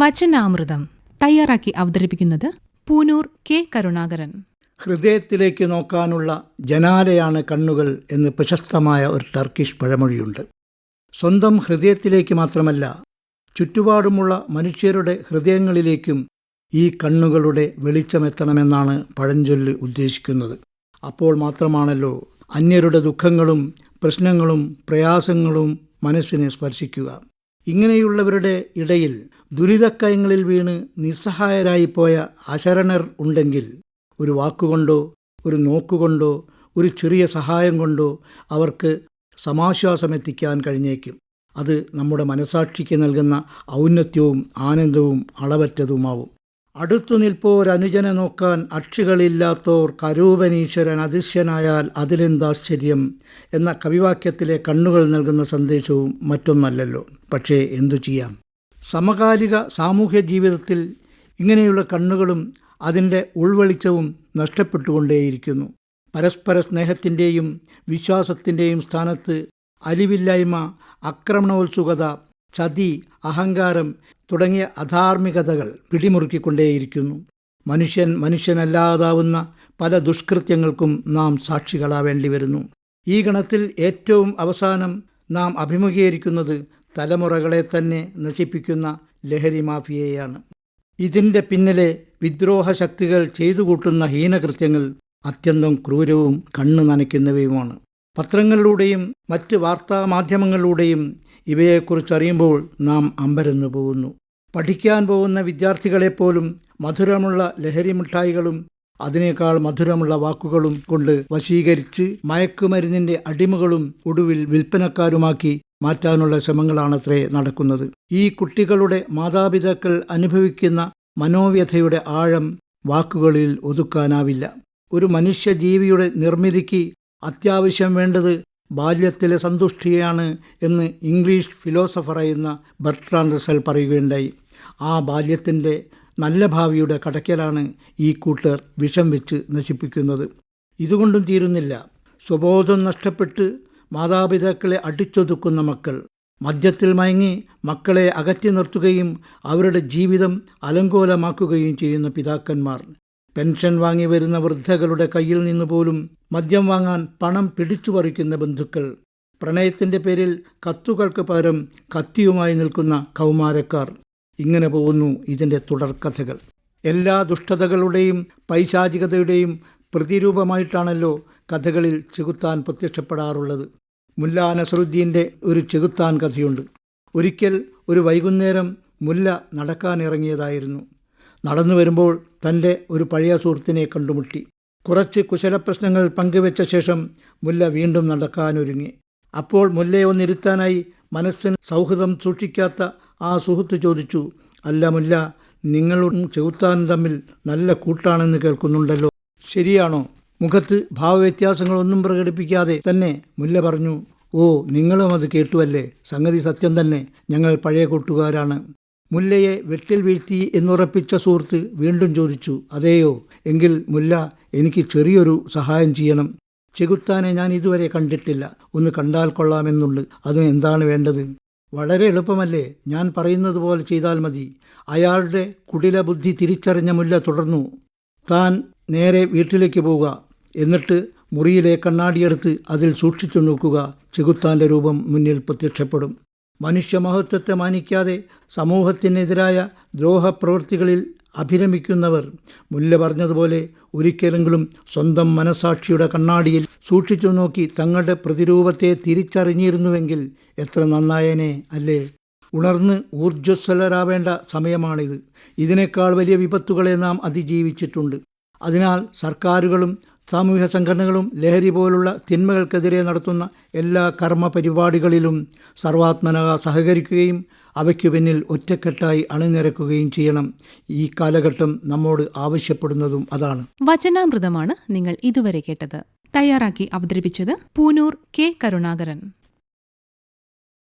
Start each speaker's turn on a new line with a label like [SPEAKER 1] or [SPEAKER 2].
[SPEAKER 1] വചനാമൃതം തയ്യാറാക്കി അവതരിപ്പിക്കുന്നത് പൂനൂർ കെ കരുണാകരൻ.
[SPEAKER 2] ഹൃദയത്തിലേക്ക് നോക്കാനുള്ള ജനാലയാണ് കണ്ണുകൾ എന്ന് പ്രശസ്തമായ ഒരു ടർക്കിഷ് പഴമൊഴിയുണ്ട്. സ്വന്തം ഹൃദയത്തിലേക്ക് മാത്രമല്ല ചുറ്റുപാടുമുള്ള മനുഷ്യരുടെ ഹൃദയങ്ങളിലേക്കും ഈ കണ്ണുകളുടെ വെളിച്ചമെത്തണമെന്നാണ് പഴഞ്ചൊല്ല് ഉദ്ദേശിക്കുന്നത്. അപ്പോൾ മാത്രമാണല്ലോ അന്യരുടെ ദുഃഖങ്ങളും പ്രശ്നങ്ങളും പ്രയാസങ്ങളും മനസ്സിനെ സ്പർശിക്കുക. ഇങ്ങനെയുള്ളവരുടെ ഇടയിൽ ദുരിതക്കയങ്ങളിൽ വീണ് നിസ്സഹായരായിപ്പോയ അശരണർ ഉണ്ടെങ്കിൽ ഒരു വാക്കുകൊണ്ടോ ഒരു നോക്കുകൊണ്ടോ ഒരു ചെറിയ സഹായം കൊണ്ടോ അവർക്ക് സമാശ്വാസമെത്തിക്കാൻ കഴിഞ്ഞേക്കും. അത് നമ്മുടെ മനസാക്ഷിക്ക് നൽകുന്ന ഔന്നത്യവും ആനന്ദവും അളവറ്റതുമാവും. അടുത്തു നിൽപ്പോരനുജനെ നോക്കാൻ അക്ഷികളില്ലാത്തോർ കരൂപനീശ്വരൻ അദൃശ്യനായാൽ അതിലെന്താശ്ചര്യം എന്ന കവിവാക്യത്തിലെ കണ്ണുകൾ നൽകുന്ന സന്ദേശവും മറ്റൊന്നല്ലല്ലോ. പക്ഷേ എന്തു ചെയ്യാം? സമകാലിക സാമൂഹ്യ ജീവിതത്തിൽ ഇങ്ങനെയുള്ള കണ്ണുകളും അതിന്റെ ഉൾവെളിച്ചവും നഷ്ടപ്പെട്ടുകൊണ്ടേയിരിക്കുന്നു. പരസ്പര സ്നേഹത്തിന്റെയും വിശ്വാസത്തിന്റെയും സ്ഥാനത്ത് അലിവില്ലായ്മ ആക്രമണോത്സുകത ചതി അഹങ്കാരം തുടങ്ങിയ അധാർമികതകൾ പിടിമുറുക്കിക്കൊണ്ടേയിരിക്കുന്നു. മനുഷ്യൻ മനുഷ്യനല്ലാതാവുന്ന പല ദുഷ്കൃത്യങ്ങൾക്കും നാം സാക്ഷികളാവേണ്ടി വരുന്നു ഈ ഗണത്തിൽ ഏറ്റവും അവസാനം നാം അഭിമുഖീകരിക്കുന്നത് തലമുറകളെ തന്നെ നശിപ്പിക്കുന്ന ലഹരി മാഫിയയാണ്. ഇതിന്റെ പിന്നിലെ വിദ്രോഹ ശക്തികൾ ചെയ്തു കൂട്ടുന്ന ഹീനകൃത്യങ്ങൾ അത്യന്തം ക്രൂരവും കണ്ണു നനയ്ക്കുന്നവയുമാണ്. പത്രങ്ങളിലൂടെയും മറ്റ് വാർത്താമാധ്യമങ്ങളിലൂടെയും ഇവയെക്കുറിച്ച് അറിയുമ്പോൾ നാം അമ്പരന്നു പോകുന്നു. പഠിക്കാൻ പോകുന്ന വിദ്യാർത്ഥികളെപ്പോലും മധുരമുള്ള ലഹരി മിഠായികളും അതിനേക്കാൾ മധുരമുള്ള വാക്കുകളും കൊണ്ട് വശീകരിച്ച് മയക്കുമരുന്നിന്റെ അടിമകളും ഒടുവിൽ വിൽപ്പനക്കാരുമാക്കി മാറ്റാനുള്ള ശ്രമങ്ങളാണത്രേ നടക്കുന്നത്. ഈ കുട്ടികളുടെ മാതാപിതാക്കൾ അനുഭവിക്കുന്ന മനോവ്യഥയുടെ ആഴം വാക്കുകളിൽ ഒതുക്കാനാവില്ല. ഒരു മനുഷ്യജീവിയുടെ നിർമ്മിതിക്ക് അത്യാവശ്യം വേണ്ടത് ബാല്യത്തിലെ സന്തുഷ്ടിയാണ് എന്ന് ഇംഗ്ലീഷ് ഫിലോസഫറായിരുന്ന ബർട്രാൻ റസൽ പറയുകയുണ്ടായി. ആ ബാല്യത്തിന്റെ നല്ല ഭാവിയുടെ കടക്കലാണ് ഈ കൂട്ടർ വിഷം വെച്ച് നശിപ്പിക്കുന്നത്. ഇതുകൊണ്ടും തീരുന്നില്ല. സ്വബോധം നഷ്ടപ്പെട്ട് മാതാപിതാക്കളെ അടിച്ചൊതുക്കുന്ന മക്കൾ. മദ്യത്തിൽ മയങ്ങി മക്കളെ അകറ്റി നിർത്തുകയും അവരുടെ ജീവിതം അലങ്കോലമാക്കുകയും ചെയ്യുന്ന പിതാക്കന്മാർ. പെൻഷൻ വാങ്ങി വരുന്ന വൃദ്ധകളുടെ കയ്യിൽ നിന്ന് പോലും മദ്യം വാങ്ങാൻ പണം പിടിച്ചു പറിക്കുന്ന ബന്ധുക്കൾ. പ്രണയത്തിന്റെ പേരിൽ കത്തുകൾക്ക് പകരം കത്തിയുമായി നിൽക്കുന്ന കൗമാരക്കാർ. ഇങ്ങനെ പോകുന്നു ഇതിന്റെ തുടർക്കഥകൾ എല്ലാ ദുഷ്ടതകളുടെയും പൈശാചികതയുടെയും പ്രതിരൂപമായിട്ടാണല്ലോ കഥകളിൽ ചെകുത്താൻ പ്രത്യക്ഷപ്പെടാറുള്ളത്. മുല്ല നസറുദ്ദീന്റെ ഒരു ചെകുത്താൻ കഥയുണ്ട്. ഒരിക്കൽ ഒരു വൈകുന്നേരം മുല്ല നടക്കാനിറങ്ങിയതായിരുന്നു. നടന്നു വരുമ്പോൾ തന്റെ ഒരു പഴയ സുഹൃത്തിനെ കണ്ടുമുട്ടി. കുറച്ച് കുശലപ്രശ്നങ്ങൾ പങ്കുവെച്ച ശേഷം മുല്ല വീണ്ടും നടക്കാനൊരുങ്ങി. അപ്പോൾ മുല്ലയെ ഒന്നിരുത്താനായി മനസ്സിന് സൗഹൃദം സൂക്ഷിക്കാത്ത ആ സുഹൃത്ത് ചോദിച്ചു അല്ല മുല്ല നിങ്ങളും ചെകുത്താനും തമ്മിൽ നല്ല കൂട്ടാണെന്ന് കേൾക്കുന്നുണ്ടല്ലോ. ശരിയാണോ? മുഖത്ത് ഭാവവ്യത്യാസങ്ങളൊന്നും പ്രകടിപ്പിക്കാതെ തന്നെ മുല്ല പറഞ്ഞു. ഓ നിങ്ങളും അത് കേട്ടുവല്ലേ? സംഗതി സത്യം തന്നെ. ഞങ്ങൾ പഴയ കൂട്ടുകാരാണ്. മുല്ലയെ വെട്ടിൽ വീഴ്ത്തി എന്നുറപ്പിച്ച സുഹൃത്ത് വീണ്ടും ചോദിച്ചു അതെയോ എങ്കിൽ മുല്ല എനിക്ക് ചെറിയൊരു സഹായം ചെയ്യണം. ചെകുത്താനെ ഞാൻ ഇതുവരെ കണ്ടിട്ടില്ല. ഒന്ന് കണ്ടാൽ കൊള്ളാമെന്നുണ്ട്. അതിന് എന്താണ് വേണ്ടത്? വളരെ എളുപ്പമല്ലേ? ഞാൻ പറയുന്നത് പോലെ ചെയ്താൽ മതി. അയാളുടെ കുടില ബുദ്ധി തിരിച്ചറിഞ്ഞ മുല്ല തുടർന്നു. താൻ നേരെ വീട്ടിലേക്ക് പോവുക. എന്നിട്ട് മുറിയിലെ കണ്ണാടിയെടുത്ത് അതിൽ സൂക്ഷിച്ചു നോക്കുക. ചെകുത്താന്റെ രൂപം മുന്നിൽ പ്രത്യക്ഷപ്പെടും. മനുഷ്യമഹത്വത്തെ മാനിക്കാതെ സമൂഹത്തിനെതിരായ ദ്രോഹപ്രവൃത്തികളിൽ അഭിരമിക്കുന്നവർ. മുല്ല പറഞ്ഞതുപോലെ ഒരിക്കലെങ്കിലും സ്വന്തം മനസാക്ഷിയുടെ കണ്ണാടിയിൽ സൂക്ഷിച്ചു നോക്കി തങ്ങളുടെ പ്രതിരൂപത്തെ തിരിച്ചറിഞ്ഞിരുന്നുവെങ്കിൽ എത്ര നന്നായേനെ അല്ലേ? ഉണർന്ന് ഊർജസ്വലരാവേണ്ട സമയമാണിത്. ഇതിനേക്കാൾ വലിയ വിപത്തുകളെ നാം അതിജീവിച്ചിട്ടുണ്ട്. അതിനാൽ സർക്കാരുകളും സാമൂഹ്യ സംഘടനകളും ലഹരി പോലുള്ള തിന്മകൾക്കെതിരെ നടത്തുന്ന എല്ലാ കർമ്മ പരിപാടികളിലും സർവാത്മന സഹകരിക്കുകയും അവയ്ക്കു പിന്നിൽ ഒറ്റക്കെട്ടായി അണിനിരക്കുകയും ചെയ്യണം. ഈ കാലഘട്ടം നമ്മോട് ആവശ്യപ്പെടുന്നതും അതാണ്.
[SPEAKER 1] വചനാമൃതമാണ് നിങ്ങൾ ഇതുവരെ കേട്ടത്. തയ്യാറാക്കി അവതരിപ്പിച്ചത് പൂനൂർ കെ കരുണാകരൻ.